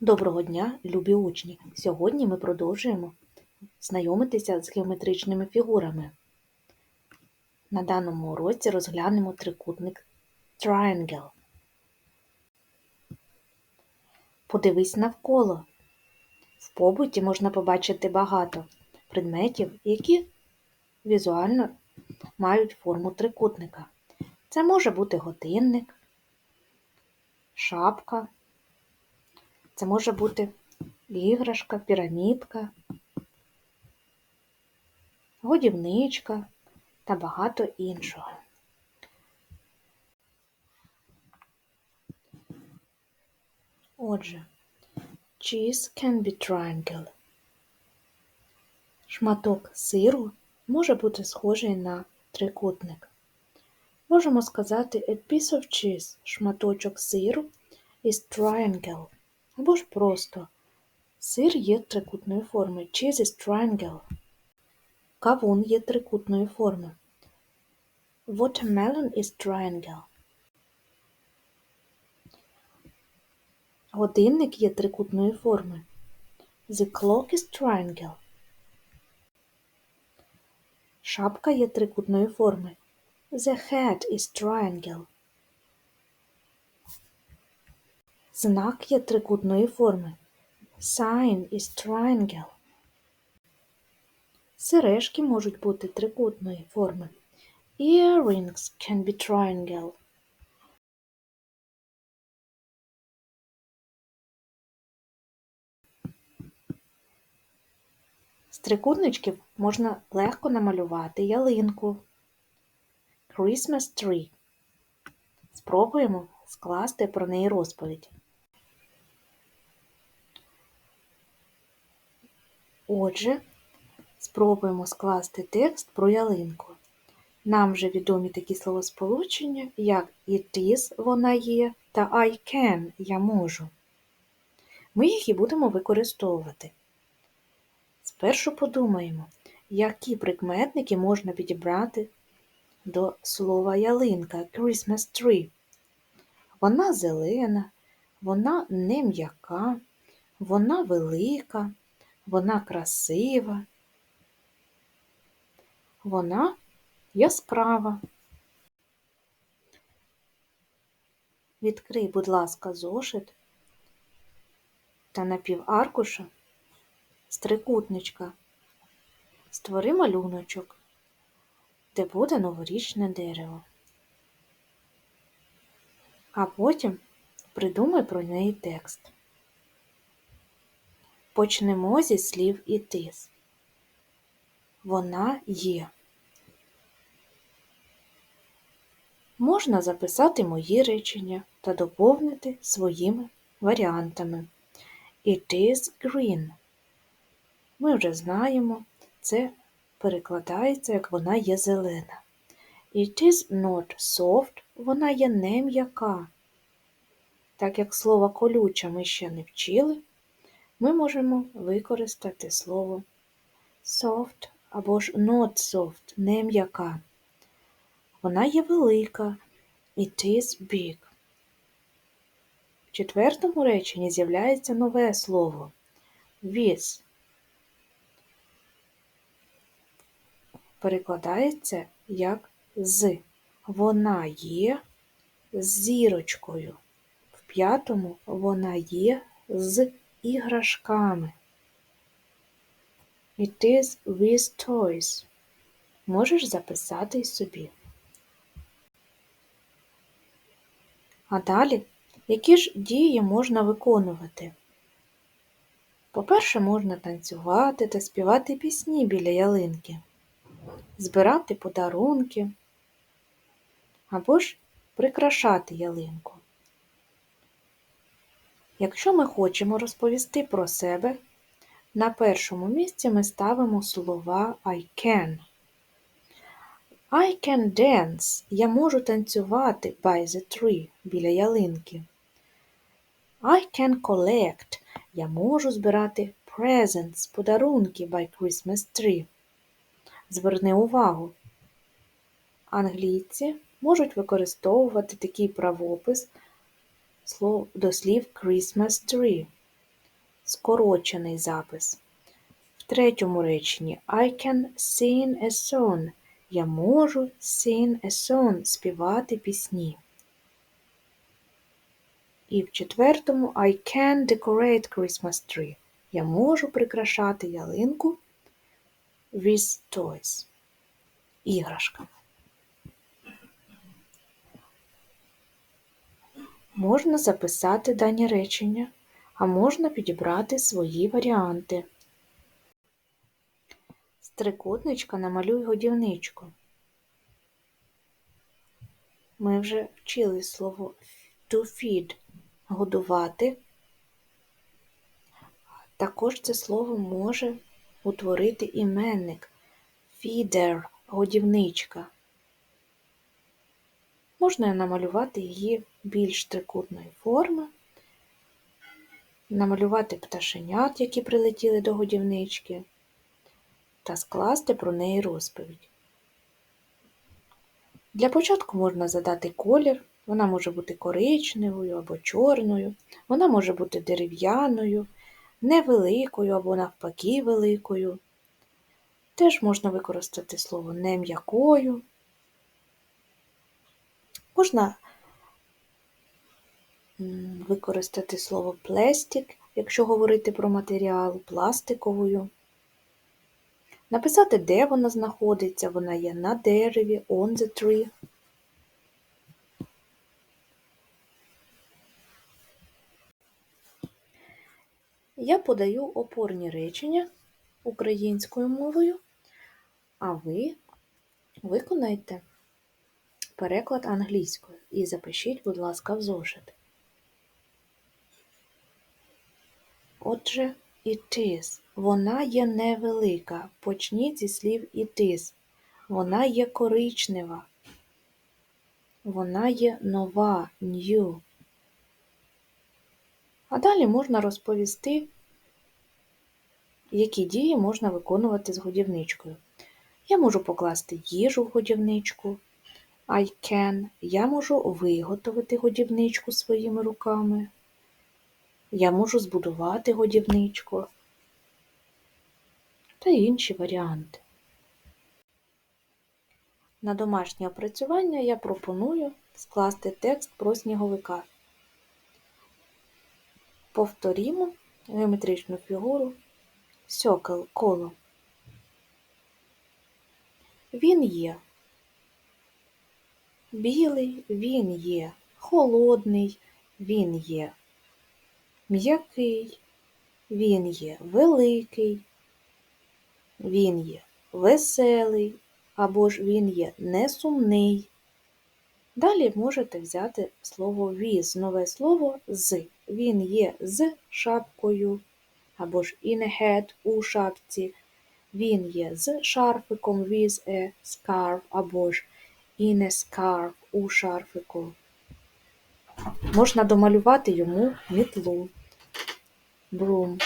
Доброго дня, любі учні! Сьогодні ми продовжуємо знайомитися з геометричними фігурами. На даному уроці розглянемо трикутник Triangle. Подивись навколо. В побуті можна побачити багато предметів, які візуально мають форму трикутника. Це може бути годинник, шапка. Це може бути іграшка, пірамідка, годівничка та багато іншого. Отже, cheese can be triangle. Шматок сиру може бути схожий на трикутник. Можемо сказати a piece of cheese – шматочок сиру is triangle. Або ж просто сир є трикутної форми. Cheese is triangle. Кавун є трикутної форми. Watermelon is triangle. Годинник є трикутної форми. The clock is triangle. Шапка є трикутної форми. The hat is triangle. Знак є трикутної форми. Sign is triangle. Сережки можуть бути трикутної форми. Earrings can be triangle. З трикутничків можна легко намалювати ялинку. Christmas tree. Спробуємо скласти про неї розповідь. Отже, спробуємо скласти текст про ялинку. Нам вже відомі такі словосполучення, як it is вона є та I can я можу. Ми їх і будемо використовувати. Спершу подумаємо, які прикметники можна підібрати до слова ялинка Christmas tree. Вона зелена, вона не м'яка, вона велика, вона красива, вона яскрава. Відкрий, будь ласка, зошит та напіваркуша з трикутничка. Створи малюночок, де буде новорічне дерево. А потім придумай про неї текст. Почнемо зі слів is. Вона є. Можна записати мої речення та доповнити своїми варіантами. It is green. Ми вже знаємо, це перекладається, як вона є зелена. It is not soft, вона є не м'яка. Так як слово колюча ми ще не вчили, ми можемо використати слово soft або ж not soft, не м'яка. Вона є велика. It is big. В четвертому реченні з'являється нове слово with. Перекладається як з. Вона є з зірочкою. В п'ятому вона є з іграшками. It is with toys. Можеш записати собі. А далі, які ж дії можна виконувати? По-перше, можна танцювати та співати пісні біля ялинки, збирати подарунки або ж прикрашати ялинку. Якщо ми хочемо розповісти про себе, на першому місці ми ставимо слова I can. I can dance. Я можу танцювати by the tree біля ялинки. I can collect. Я можу збирати presents, подарунки by Christmas tree. Зверни увагу. Англійці можуть використовувати такий правопис до слів Christmas tree. скорочений запис. В третьому реченні I can sing a song. Я можу sing a song співати пісні. І в четвертому I can decorate Christmas tree. Я можу прикрашати ялинку with toys. Іграшками. Можна записати дані речення, а можна підібрати свої варіанти. З трикутничка намалюй годівничку. Ми вже вчили слово to feed годувати. Також це слово може утворити іменник feeder годівничка. Можна намалювати її більш трикутної форми, намалювати пташенят, які прилетіли до годівнички, та скласти про неї розповідь. Для початку можна задати колір, вона може бути коричневою або чорною, вона може бути дерев'яною, невеликою або навпаки великою. Теж можна використати слово не м'якою. Можна використати слово пластик, якщо говорити про матеріал, пластиковою. Написати, де вона знаходиться, вона є на дереві, on the tree. Я подаю опорні речення українською мовою, а ви виконайте переклад англійською і запишіть, будь ласка, в зошит. Отже, it is. Вона є невелика. Почніть зі слів it is. Вона є коричнева. Вона є нова, new. А далі можна розповісти, які дії можна виконувати з годівничкою. Я можу покласти їжу в годівничку. I can. Я можу виготовити годівничку своїми руками. Я можу збудувати годівничку та інші варіанти. На домашнє опрацювання я пропоную скласти текст про сніговика. Повторімо геометричну фігуру сьокол коло. Він є. Білий він є, холодний він є, м'який він є, великий, він є веселий або ж він є несумний. Далі можете взяти слово with, нове слово з. Він є з шапкою, або ж in a hat у шапці. Він є з шарфиком with a scarf, або ж in не скарб у шарфику. Можна домалювати йому мітлу. Broom.